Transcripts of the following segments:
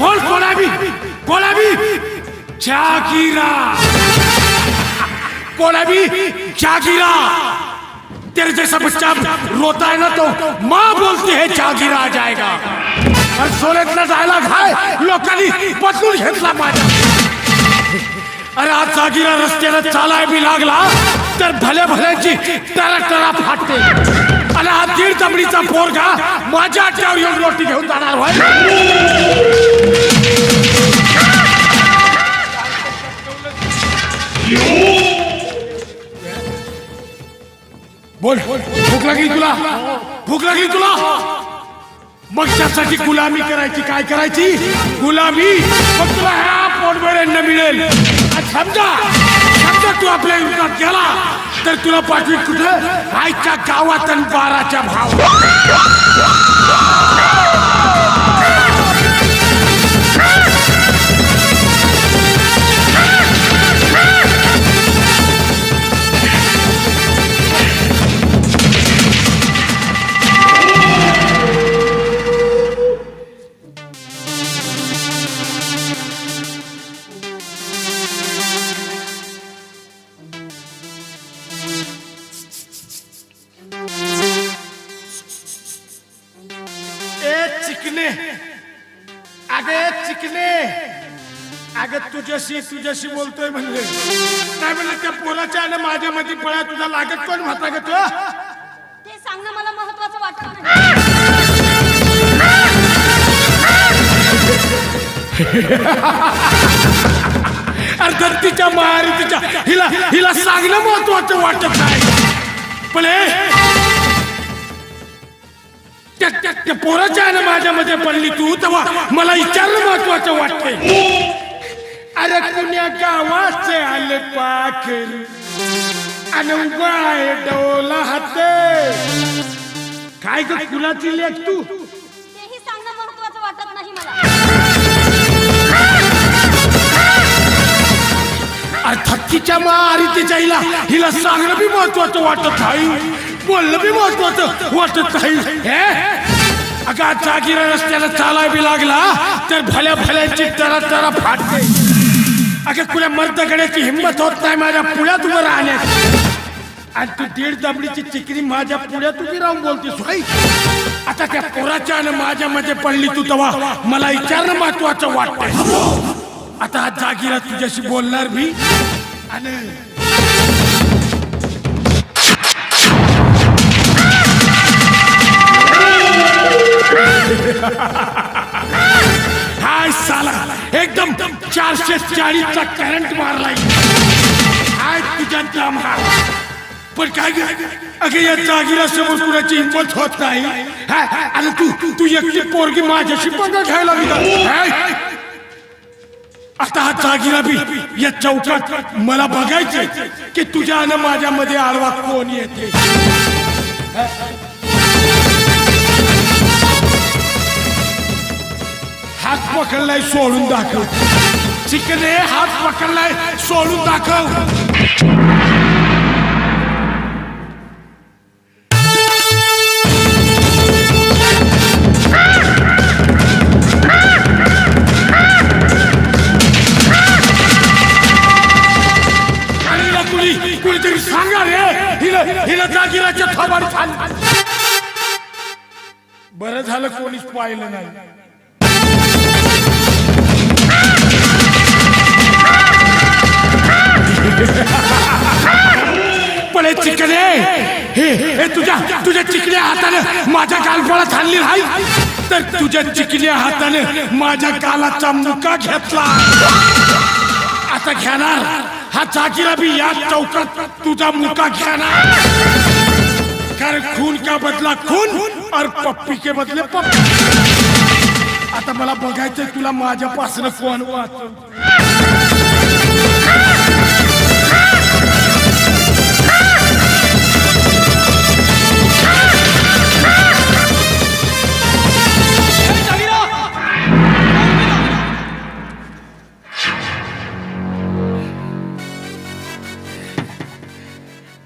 बोल বল কলাবি কলাবি জাগিরা কলাবি জাগিরা तेरे जैसा बच्चा रोता है ना तो माँ बोलती है जागीर आ जाएगा। और सोलेत घाय डायलॉग हाय लोकांनी बदलून घेतला पाहिजे अरे आज जागीरा रस्त्याला चालाय बी लागला तर भले भल्याची टरा टरा फाटते आणि हा दीड दमडीचा पोरगा माझ्या आट्यावर येऊन रोटी घेऊन जाणार होय. बोल भूक लागली तुला? भूक लागली तुला? मग त्यासाठी गुलामी करायची काय करायची? गुलामी. मग तुला ह्या पोटभर मिळेल. आणि समजा समजा तू आपल्या युद्धात गेला. तर तुला पाठवीत कुठं? आईच्या गावात आणि बाराच्या भाव तुझ्याशी तुझ्याशी बोलतोय म्हणले. काय म्हणलं त्या पोराच्या आणि माझ्या मध्ये पळा तुझा लागत कोण म्हणता ग तू? ते सांगणं मला महत्वाचं वाटत अरे तिच्या मारी तिच्या हिला हिला सांगणं महत्वाचं वाटत नाही. पण हे, त्या पोराच्या आणि माझ्यामध्ये पडली तू तेव्हा मला विचारणं महत्वाचं वाटतंय. अरे कुण्या गावाचे आले पाखर आणि उगाय डोला हाते. काय ग कुणाची लेख तू? तेही सांगणं महत्वाचं वाटत नाही मला. अर्थातीच्या मारितीच्या हिला हिला सांगणं बी महत्वाचं वाटत नाही. बोलणं बी महत्वाचं वाटत नाही. हे? अगं जागीरा रस्त्याला चालाय बी लागला तर भल्या भल्याची तरा तरा फाटते. अगं कुण्या मर्दगड्याची हिंमत होत नाही माझ्या पुण्यात उभं राहण्याची आणि तू दीड दबडीची चिकरी माझ्या पुण्यात उभी राहून बोलतेस होय? आता त्या पोराच्या आणि माझ्या मध्ये पडली तू तेव्हा मला विचारणं महत्वाचं वाटतंय. आता जागीला तुझ्याशी बोलणार मी. आणि गाडीचा करंट मारलाय हाय तुझ्या जाम हा पण काय अगे या जागीला समोर कुणाची हिंमत होत नाही. आणि तू तू एकटी पोरगी माझ्याशी पण घ्यायला आता हा जागीला बी या चौकात मला बघायचंय की तुझ्या आणि माझ्यामध्ये आडवा कोण येते? हात पकडलाय सोडून दाखव. चिकने हात पकडलाय सोडून दाखव. आणि हिला कुणी कुणीतरी सांगा रे. हिला हिला जागीराच्या थोबाड खाल. बरं झालं कोणीच पाहिलं नाही. पण हे चिकने! हे हे तुझ्या तुझ्या चिकल्या हाताने माझ्या गालफळात हाणली नाही? तर तुझ्या चिकल्या हाताने माझ्या गालाचा मुका घेतला. आता घेणार हा चाकीला बी या चौकात तुझा मुका घेणार. कारण खून का बदला खून और पप्पी के बदले पप्पी. आता मला बघायचंय तुला माझ्यापासून फोन वाचून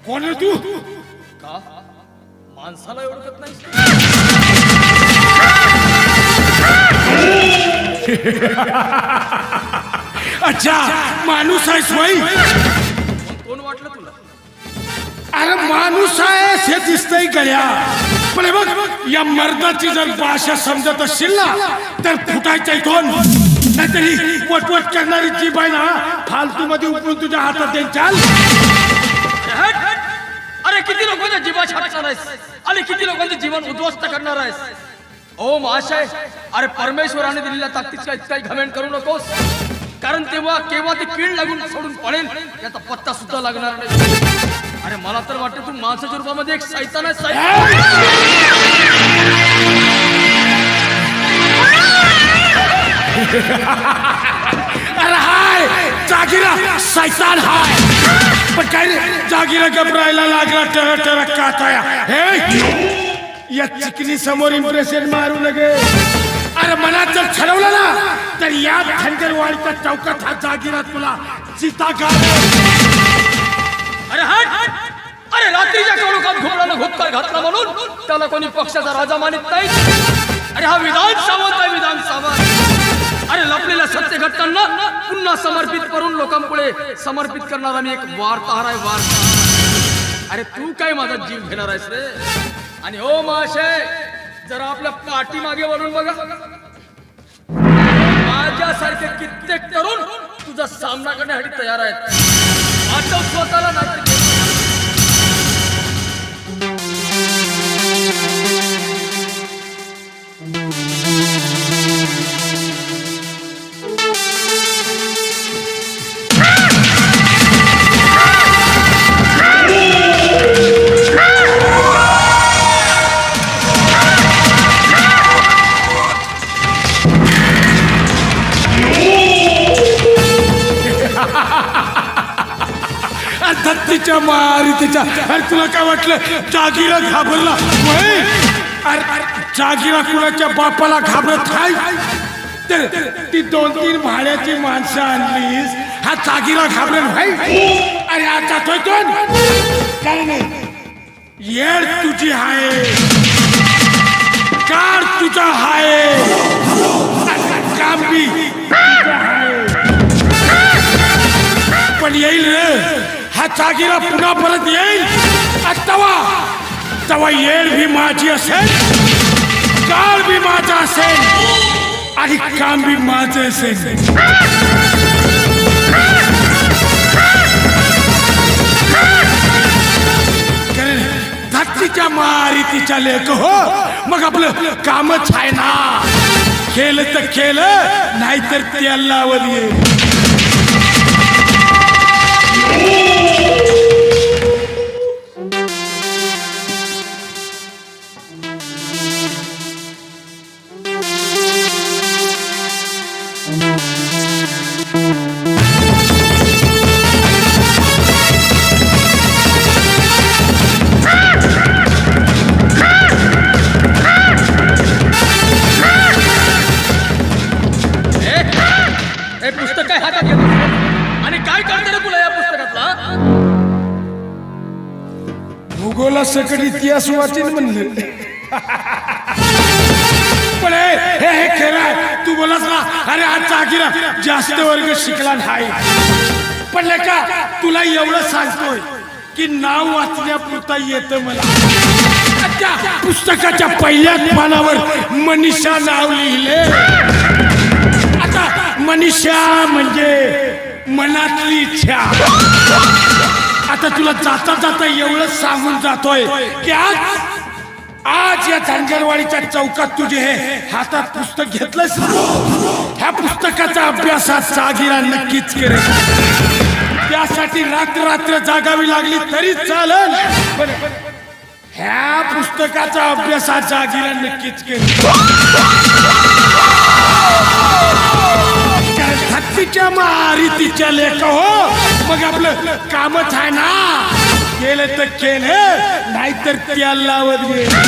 कोण आहे तू? का? माणसाला ओळखत नाही अच्छा माणूस आहेस वय कोण वाटलं तुला? अरे माणूस आहेस हे दिसतंय गड्या पण बघ या मर्दाची जर भाषा समजत असशील ना तर फुटायचं इथून नाहीतरी वटवट करणारी जीभ आहे ना फालतू मध्ये उपळून तुझ्या हातात देईन चाल. लोकांच्या जीवा छाटणार आहेस. आणि किती लोकांचे जीवन उद्ध्वस्त करणार आहेस. ओ महाशय अरे परमेश्वराने दिलेल्या ताकदीचा इतकाही घमेंट करू नकोस. कारण तेव्हा केव्हा ती कीड लागून सोडून पडेल याचा पत्ता सुद्धा लागणार नाही. अरे मला तर वाटतं तू माणसाच्या रूपामध्ये एक सैतान आहे सैतान. जागिरा सैतान हाय. पण काय रे जागीरा घबरायला लागला टर टर काताया. हे या चिकनी समोर इम्प्रेशन मारू लगे अरे मनात जर ठरवलं ना तर या खंडरवाडीच्या चौकात हा जागिरा तुला सीता घाल अरे हट! अरे रात्रीच्या काळोखात घोडानं घोपकार घातला म्हणून त्याला कोणी पक्षाचा राजा मानित नाही. अरे हा विधान सावंत आहे विधान सावंत. अरे लपलेल्या सत्य घटकांना पुन्हा समर्पित करून लोकांपुढे समर्पित करणारा मी एक वार्ताहर आहे वार्ताहर. अरे तू काय माझा जीव घेणार आहेस रे? आणि हो महाशय जरा आपल्या पाठीमागे वळून बघा. माझ्यासारखे कित्येक तरुण तुझा सामना करण्यासाठी तयार आहेत. आता स्वतःला नाही तिच्या मारी तिच्या. अरे तुला काय वाटलं? जागीरा घाबरला. होय? अरे अरे, जागीरा कुणाच्या बापाला घाबरत काय तर ती दोन तीन भाड्याची माणसं आणलीस. हा जागीरा घाबरेल भाई अरे आता तो काय नाही. येड तुझी हाय. कार तुझा हाय. काम बी तुझं हाय. पण येईल रे. हा पुन्हा परत येईल. आणि तवा तवा येळ भी माझी असेल. काळ भी माझा असेल. आणि काम भी माझं असेल. कारण मारी मारितीच्या लेख हो. मग आपलं कामच आहे ना. केलं तर केलं नाहीतर त्याला लावत येईल भूगोला सकट इतिहास वाचीन म्हणलं. पण हे हे हे आहे. तू बोलास ना अरे आज चाकीरा जास्त वर्ग शिकला नाही. पण का तुला एवढं सांगतोय की नाव वाचण्यापुरता येतं मला. त्या पुस्तकाच्या पहिल्याच पानावर मनीषा नाव लिहिले. आता मनीषा म्हणजे मनातली इच्छा. आता तुला जाता जाता एवढं सांगून जातोय की आज आज या धनगरवाडीच्या चौकात तुझे हे हातात पुस्तक घेतलंस ह्या पुस्तकाचा अभ्यासात सागिरा नक्कीच करेल त्यासाठी रात्र रात्र जागावी लागली तरी चालेल. ह्या पुस्तकाचा अभ्यासात जागिरा नक्कीच केली कारण हत्तीच्या मारितीच्या लेख हो. मग आपलं कामच आहे ना? केलं तर केले नाहीतर त्याला लावत गेले.